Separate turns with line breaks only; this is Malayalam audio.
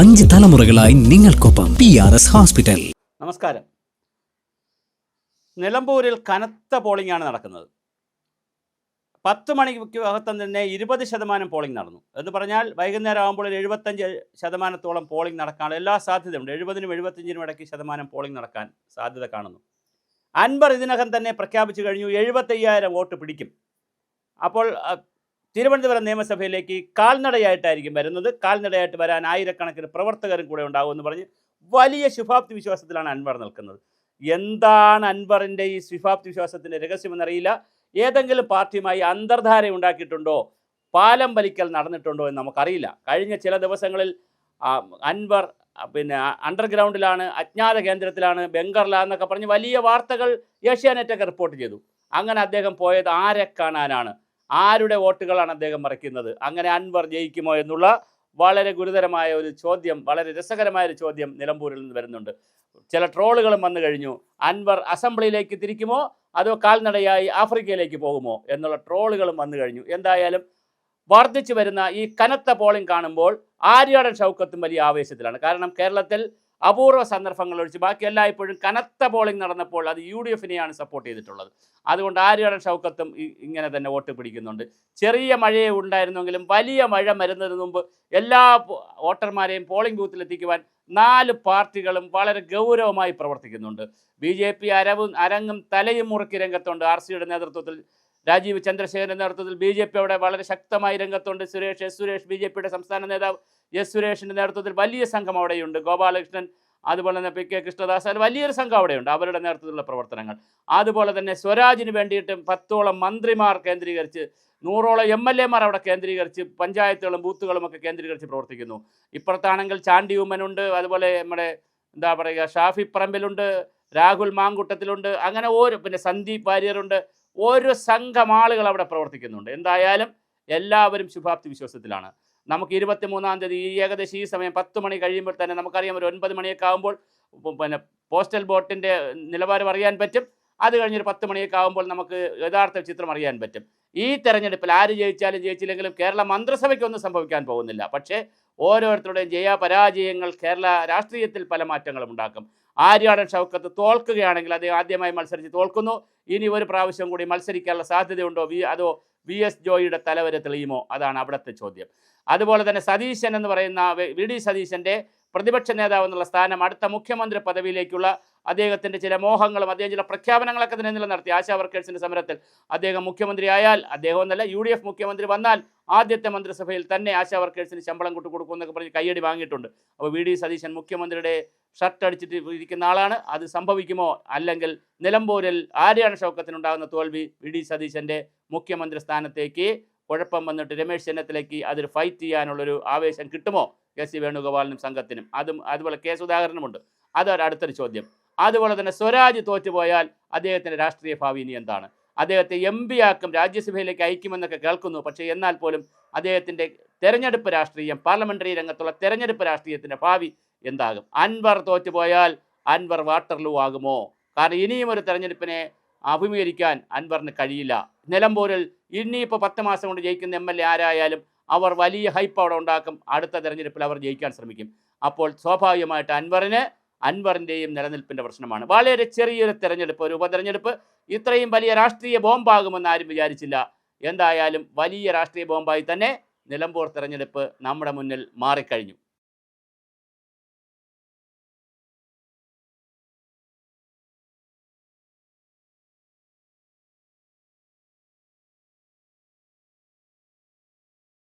അഞ്ച് തലമുറകളായി നിങ്ങൾക്കൊപ്പം പി ആർ എസ് ഹോസ്പിറ്റൽ
നമസ്കാരം. നിലമ്പൂരിൽ കനത്ത പോളിംഗ് ആണ് നടക്കുന്നത്. പത്ത് മണിക്ക് അകത്തം തന്നെ ഇരുപത് ശതമാനം പോളിംഗ് നടന്നു. എന്ന് പറഞ്ഞാൽ വൈകുന്നേരം ആകുമ്പോൾ ഒരു എഴുപത്തഞ്ച് ശതമാനത്തോളം പോളിംഗ് നടക്കാനുള്ള എല്ലാ സാധ്യതയുണ്ട്. എഴുപതിനും എഴുപത്തഞ്ചിനും ഇടയ്ക്ക് ശതമാനം പോളിംഗ് നടക്കാൻ സാധ്യത കാണുന്നു. അൻവർ ഇതിനകം തന്നെ പ്രഖ്യാപിച്ചു കഴിഞ്ഞു എഴുപത്തയ്യായിരം വോട്ട് പിടിക്കും. അപ്പോൾ തിരുവനന്തപുരം നിയമസഭയിലേക്ക് കാൽനടയായിട്ടായിരിക്കും വരുന്നത്. കാൽനടയായിട്ട് വരാൻ ആയിരക്കണക്കിന് പ്രവർത്തകരും കൂടെ ഉണ്ടാകുമെന്ന് പറഞ്ഞ് വലിയ ശുഭാപ്തി വിശ്വാസത്തിലാണ് അൻവർ നിൽക്കുന്നത്. എന്താണ് അൻവറിന്റെ ഈ ശുഭാപ്തി വിശ്വാസത്തിന്റെ രഹസ്യമെന്നറിയില്ല. ഏതെങ്കിലും പാർട്ടിയുമായി അന്തർധാര ഉണ്ടാക്കിയിട്ടുണ്ടോ? പാലം വലിക്കൽ നടന്നിട്ടുണ്ടോ എന്ന് നമുക്കറിയില്ല. കഴിഞ്ഞ ചില ദിവസങ്ങളിൽ അൻവർ പിന്നെ അണ്ടർഗ്രൗണ്ടിലാണ് അജ്ഞാത കേന്ദ്രത്തിലാണ് ബംഗറിലാന്നൊക്കെ പറഞ്ഞ് വലിയ വാർത്തകൾ ഏഷ്യാനെറ്റൊക്കെ റിപ്പോർട്ട് ചെയ്തു. അങ്ങനെ അദ്ദേഹം പോയത് ആരെ കാണാനാണ്? ആരുടെ വോട്ടുകളാണ് അദ്ദേഹം മറിക്കുന്നത് അങ്ങനെ അൻവർ ജയിക്കുമോ എന്നുള്ള വളരെ ഗുരുതരമായ ഒരു ചോദ്യം വളരെ രസകരമായ ഒരു ചോദ്യം നിലമ്പൂരിൽ നിന്ന് വരുന്നുണ്ട്. ചില ട്രോളുകളും വന്നു കഴിഞ്ഞു. അൻവർ അസംബ്ലിയിലേക്ക് തിരിക്കുമോ? അതോ കാൽനടയായി ആഫ്രിക്കയിലേക്ക് പോകുമോ? എന്നുള്ള ട്രോളുകളും വന്നു കഴിഞ്ഞു. എന്തായാലും വർദ്ധിച്ചു വരുന്ന ഈ കനത്ത പോളിംഗ് കാണുമ്പോൾ ആര്യാടൻ ഷൗക്കത്തും വലിയ ആവേശത്തിലാണ്. കാരണം കേരളത്തിൽ അപൂർവ സന്ദർഭങ്ങൾ ഒഴിച്ച് ബാക്കി എല്ലായ്പ്പോഴും കനത്ത പോളിംഗ് നടന്നപ്പോൾ അത് യു ഡി എഫിനെയാണ് സപ്പോർട്ട് ചെയ്തിട്ടുള്ളത്. അതുകൊണ്ട് ആര്യാടൻ ഷൗക്കത്തും ഇങ്ങനെ തന്നെ വോട്ട് പിടിക്കുന്നുണ്ട്. ചെറിയ മഴയെ ഉണ്ടായിരുന്നെങ്കിലും വലിയ മഴ വരുന്നതിന് മുമ്പ് എല്ലാ വോട്ടർമാരെയും പോളിംഗ് ബൂത്തിൽ എത്തിക്കുവാൻ നാല് പാർട്ടികളും വളരെ ഗൗരവമായി പ്രവർത്തിക്കുന്നുണ്ട്. ബി ജെ പി അരവും അരങ്ങും തലയും മുറുക്കി രംഗത്തുണ്ട് ആർ സിയുടെ നേതൃത്വത്തിൽ രാജീവ് ചന്ദ്രശേഖരന്റെ നേതൃത്വത്തിൽ ബി ജെ പി അവിടെ വളരെ ശക്തമായി രംഗത്തുണ്ട്. Suresh S Suresh B J പിയുടെ സംസ്ഥാന നേതാവ് എസ് സുരേഷിന്റെ നേതൃത്വത്തിൽ വലിയ സംഘം അവിടെയുണ്ട്. ഗോപാലകൃഷ്ണൻ അതുപോലെ തന്നെ പി കെ കൃഷ്ണദാസ് അങ്ങനെ വലിയൊരു സംഘം അവിടെയുണ്ട്. അവരുടെ നേതൃത്വത്തിലുള്ള പ്രവർത്തനങ്ങൾ. അതുപോലെ തന്നെ സ്വരാജിന് വേണ്ടിയിട്ടും പത്തോളം മന്ത്രിമാർ കേന്ദ്രീകരിച്ച് നൂറോളം എം എൽ എമാർ അവിടെ കേന്ദ്രീകരിച്ച് പഞ്ചായത്തുകളും ബൂത്തുകളും ഒക്കെ കേന്ദ്രീകരിച്ച് പ്രവർത്തിക്കുന്നു. ഇപ്പുറത്താണെങ്കിൽ ചാണ്ടി ഉമ്മനുണ്ട്. അതുപോലെ നമ്മുടെ എന്താ പറയുക ഷാഫി പറമ്പിലുണ്ട്. രാഹുൽ മാങ്കുട്ടത്തിലുണ്ട്. അങ്ങനെ ഓരോ പിന്നെ സന്ദീപ് വാര്യറുണ്ട് ഒരു സംഘം ആളുകൾ അവിടെ പ്രവർത്തിക്കുന്നുണ്ട്. എന്തായാലും എല്ലാവരും ശുഭാപ്തി വിശ്വാസത്തിലാണ്. നമുക്ക് ഇരുപത്തി മൂന്നാം തീയതി ഈ ഏകദേശം ഈ സമയം പത്ത് മണി കഴിയുമ്പോൾ തന്നെ നമുക്കറിയാം ഒരു ഒൻപത് മണിയൊക്കെ ആകുമ്പോൾ പിന്നെ പോസ്റ്റൽ ബോട്ടിന്റെ നിലവാരം അറിയാൻ പറ്റും. അത് കഴിഞ്ഞൊരു പത്ത് മണിയൊക്കെ ആകുമ്പോൾ നമുക്ക് യഥാർത്ഥ ചിത്രം അറിയാൻ പറ്റും. ഈ തെരഞ്ഞെടുപ്പിൽ ആര് ജയിച്ചാലും ജയിച്ചില്ലെങ്കിലും കേരള മന്ത്രിസഭയ്ക്കൊന്നും സംഭവിക്കാൻ പോകുന്നില്ല. പക്ഷേ ഓരോരുത്തരുടെയും ജയാപരാജയങ്ങൾ കേരള രാഷ്ട്രീയത്തിൽ പല മാറ്റങ്ങളും ഉണ്ടാക്കും. ആര്യാടൻ ഷൗക്കത്ത് തോൽക്കുകയാണെങ്കിൽ അദ്ദേഹം ആദ്യമായി മത്സരിച്ച് തോൽക്കുന്നു. ഇനി ഒരു പ്രാവശ്യം കൂടി മത്സരിക്കാനുള്ള സാധ്യതയുണ്ടോ? വി അതോ വി എസ് ജോയിയുടെ തലവരെ തെളിയുമോ? അതാണ് അവിടുത്തെ ചോദ്യം. അതുപോലെ തന്നെ സതീശൻ എന്ന് പറയുന്ന വി ഡി സതീശന്റെ പ്രതിപക്ഷ നേതാവ് എന്നുള്ള സ്ഥാനം അടുത്ത മുഖ്യമന്ത്രി പദവിയിലേക്കുള്ള അദ്ദേഹത്തിന്റെ ചില മോഹങ്ങളും അദ്ദേഹം ചില പ്രഖ്യാപനങ്ങളൊക്കെ തന്നെ നിലനിർത്തി. ആശാ വർക്കേഴ്സിന്റെ സമരത്തിൽ അദ്ദേഹം മുഖ്യമന്ത്രിയായാൽ അദ്ദേഹം എന്നല്ല യു ഡി എഫ് മുഖ്യമന്ത്രി വന്നാൽ ആദ്യത്തെ മന്ത്രിസഭയിൽ തന്നെ ആശാ വർക്കേഴ്സിന് ശമ്പളം കൊണ്ടു കൊടുക്കുമെന്നൊക്കെ പറഞ്ഞ് കയ്യടി വാങ്ങിയിട്ടുണ്ട്. അപ്പോൾ വി. ഡി. സതീശൻ മുഖ്യമന്ത്രിയുടെ ഷർട്ട് അടിച്ചിട്ട് ഇരിക്കുന്ന ആളാണ്. അത് സംഭവിക്കുമോ? അല്ലെങ്കിൽ നിലമ്പൂരിൽ ആര്യാണ് ഷൗക്കത്തിനുണ്ടാകുന്ന തോൽവി? വി. ഡി. സതീശന്റെ മുഖ്യമന്ത്രി സ്ഥാനത്തേക്ക് കുഴപ്പം വന്നിട്ട് രമേശ് ചെന്നിത്തലയ്ക്ക് അതിൽ ഫൈറ്റ് ചെയ്യാനുള്ളൊരു ആവേശം കിട്ടുമോ? കെ. സി. വേണുഗോപാലിനും സംഘത്തിനും. അതും അതുപോലെ കെ. സുധാകരനുമുണ്ട്. അതൊരു അടുത്തൊരു ചോദ്യം. അതുപോലെ തന്നെ സ്വരാജ് തോറ്റുപോയാൽ അദ്ദേഹത്തിന്റെ രാഷ്ട്രീയ ഭാവി ഇനി എന്താണ്? അദ്ദേഹത്തെ എം പി ആക്കും രാജ്യസഭയിലേക്ക് അയക്കുമെന്നൊക്കെ കേൾക്കുന്നു. പക്ഷേ എന്നാൽ പോലും അദ്ദേഹത്തിന്റെ തെരഞ്ഞെടുപ്പ് രാഷ്ട്രീയം പാർലമെന്ററി രംഗത്തുള്ള തെരഞ്ഞെടുപ്പ് രാഷ്ട്രീയത്തിന്റെ ഭാവി എന്താകും? അൻവർ തോറ്റുപോയാൽ അൻവർ വാട്ടർലൂ ആകുമോ? കാരണം ഇനിയും ഒരു തെരഞ്ഞെടുപ്പിനെ അഭിമുഖീകരിക്കാൻ അൻവറിന് കഴിയില്ല. നിലമ്പൂരിൽ ഇനിയിപ്പോൾ പത്ത് മാസം കൊണ്ട് ജയിക്കുന്ന എം എൽ എ ആരായാലും അവർ വലിയ ഹൈപ്പ് അവിടെ ഉണ്ടാക്കും. അടുത്ത തെരഞ്ഞെടുപ്പിൽ അവർ ജയിക്കാൻ ശ്രമിക്കും. അപ്പോൾ സ്വാഭാവികമായിട്ട് അൻവറിന് അൻവറിന്റെയും നിലനിൽപ്പിന്റെ പ്രശ്നമാണ്. വളരെ ചെറിയൊരു തെരഞ്ഞെടുപ്പ് ഒരു ഉപതെരഞ്ഞെടുപ്പ്. ഇത്രയും വലിയ രാഷ്ട്രീയ ബോംബാകുമെന്ന് ആരും വിചാരിച്ചില്ല. എന്തായാലും വലിയ രാഷ്ട്രീയ ബോംബായി തന്നെ നിലമ്പൂർ തെരഞ്ഞെടുപ്പ് നമ്മുടെ മുന്നിൽ മാറിക്കഴിഞ്ഞു.